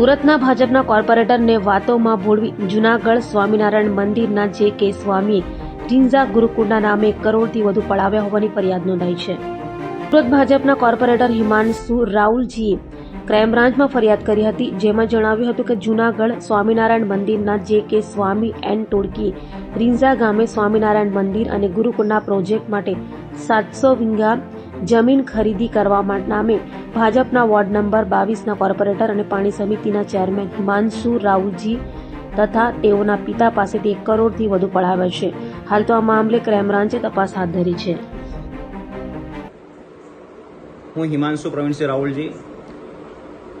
સુરતના ભાજપના કોર્પોરેટરને વાતોમાં ભોળવી જૂનાગઢ સ્વામિનારાયણ મંદિરના જે કે સ્વામી રિંઝા ગુરુકુળના નામે કરોડથી વધુ પડાવ્યા હોવાની ફરિયાદ નોંધાઈ છે. સુરત ભાજપના કોર્પોરેટર હિમાંશુ રાહુલજીએ ક્રાઇમ બ્રાન્ચમાં ફરિયાદ કરી હતી, જેમાં જણાવ્યું હતું કે જૂનાગઢ સ્વામિનારાયણ મંદિરના જે કે સ્વામી એન ટોળકી રીંઝા ગામે સ્વામિનારાયણ મંદિર અને ગુરુકુળના પ્રોજેક્ટ માટે સાતસો વીંગા જમીન ખરીદી કરવા નામે ભાજપના વોર્ડ નંબર બાવીસના કોર્પોરેટર અને પાણી સમિતિના ચેરમેન હિમાંશુ રાવજી તથા તેઓના પિતા પાસેથી એક કરોડથી વધુ પડાવ્યા છે. હાલ તો આ મામલે ક્રાઇમબ્રાન્ચે તપાસ હાથ ધરી છે. હું હિમાંશુ પ્રવીણસિંહ રાહુલજી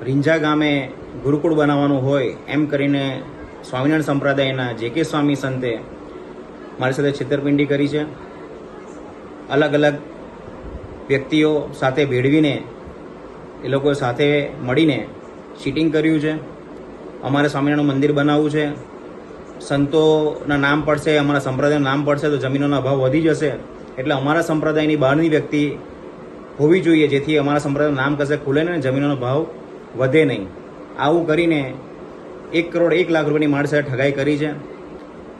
રીંઝા ગામે ગુરુકુળ બનાવવાનું હોય એમ કરીને સ્વામિનારાયણ સંપ્રદાયના જે કે સ્વામી સંતે મારી સાથે છેતરપિંડી કરી છે. અલગ અલગ વ્યક્તિઓ સાથે ભેળવીને એ લોકો સાથે મળીને શીટિંગ કર્યું છે. અમારે સ્વામિનારાયણ મંદિર બનાવવું છે. સંતોના નામ પડશે, અમારા સંપ્રદાયનું નામ પડશે, તો જમીનોના ભાવ વધી જશે. એટલે અમારા સંપ્રદાયની બહારની વ્યક્તિ હોવી જોઈએ, જેથી અમારા સંપ્રદાયનું નામ કશે ખુલે ને જમીનોનો ભાવ વધે નહીં. આવું કરીને એક કરોડ એક લાખ રૂપિયાની માણસે ઠગાઈ કરી છે.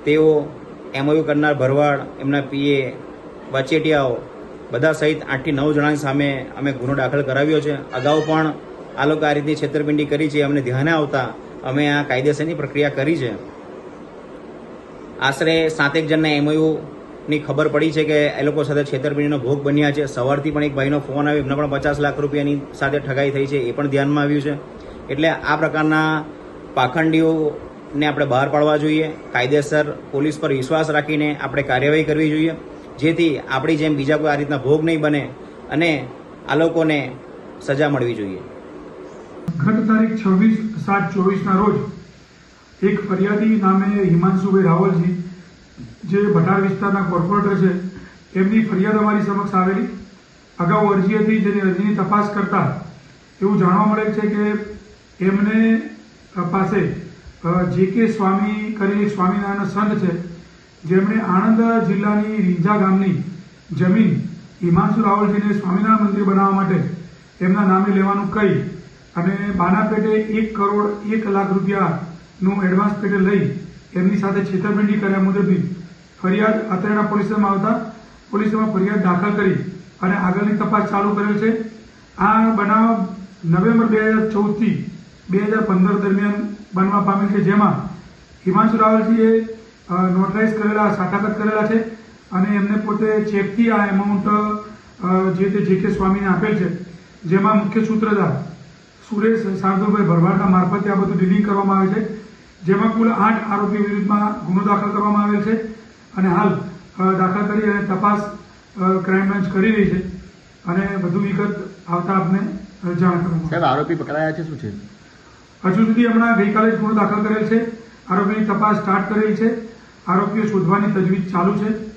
તેઓ એમઓયુ કરનાર ભરવાડ, એમના પીએ વચેટિયાઓ બધા સહિત આઠથી નવ જણાની સામે અમે ગુનો દાખલ કરાવ્યો છે. અગાઉ પણ આ લોકો આ રીતની છેતરપિંડી કરી છે, અમને ધ્યાને આવતા અમે આ કાયદેસરની પ્રક્રિયા કરી છે. આશરે સાતેક જણના એમઓયુની ખબર પડી છે કે એ લોકો સાથે છેતરપિંડીનો ભોગ બન્યા છે. સવારથી પણ એક ભાઈનો ફોન આવ્યો, એમને પણ પચાસ લાખ રૂપિયાની સાથે ઠગાઈ થઈ છે, એ પણ ધ્યાનમાં આવ્યું છે. એટલે આ પ્રકારના પાખંડીઓને આપણે બહાર પાડવા જોઈએ. કાયદેસર પોલીસ પર વિશ્વાસ રાખીને આપણે કાર્યવાહી કરવી જોઈએ. જેથી આપણી જેમ બીજા કોઈ આ રીતના ભોગ નહીં બને અને આ લોકોને સજા મળવી જોઈએ. ગત તારીખ છવ્વીસ સાત ચોવીસના રોજ એક ફરિયાદી નામે હિમાંશુભાઈ રાવલજી જે ભટાર વિસ્તારના કોર્પોરેટર છે. એમની ફરિયાદ અમારી સમક્ષ આવેલી. અગાઉ અરજી હતી જેની અરજીની તપાસ કરતા એવું જાણવા મળે છે કે એમને પાસે જે કે સ્વામી કરીને સ્વામિનારાયણ સંત છે જેમણે આણંદ જિલ્લાની રીંઝા ગામની જમીન હિમાંશુ રાવલજીને સ્વામિનારાયણ મંદિર બનાવવા માટે એમના નામે લેવાનું કહી અને બાનાપેટે એક કરોડ એક લાખ રૂપિયાનું એડવાન્સ પેટે લઈ એમની સાથે છેતરપિંડી કર્યા મુજબની ફરિયાદ અત્રેડા પોલીસમાં આવતા પોલીસમાં ફરિયાદ દાખલ કરી અને આગળની તપાસ ચાલુ કરેલ છે. આ બનાવ નવેમ્બર બે હજાર ચૌદથી બે હજાર પંદર દરમિયાન બનવા પામેલ છે, જેમાં હિમાંશુ રાવલજીએ નોટરાઇઝ કરેલા સાટાગત કરેલા છે અને એમને પોતે ચેકથી આ એમાઉન્ટ જે તે જે કે સ્વામીને આપેલ છે જેમાં મુખ્ય સૂત્રધાર સુરેશ શાર્દુલભાઈ ભરવાડના મારફતે આ બધું ડીલિંગ કરવામાં આવે છે જેમાં કુલ આઠ આરોપી વિરુદ્ધમાં ગુનો દાખલ કરવામાં આવેલ છે અને હાલ દાખલ કરી અને તપાસ ક્રાઇમ બ્રાન્ચ કરી રહી છે અને વધુ વિગત આવતા આપને જાણ કરવામાં સાહેબ આરોપી પકડાયા છે શું છે? હજુ સુધી હમણાં ગઈકાલે જ ગુનો દાખલ કરેલ છે. આરોપીની તપાસ સ્ટાર્ટ કરેલ છે. આરોપીઓ શોધવાની તજવીજ ચાલુ છે.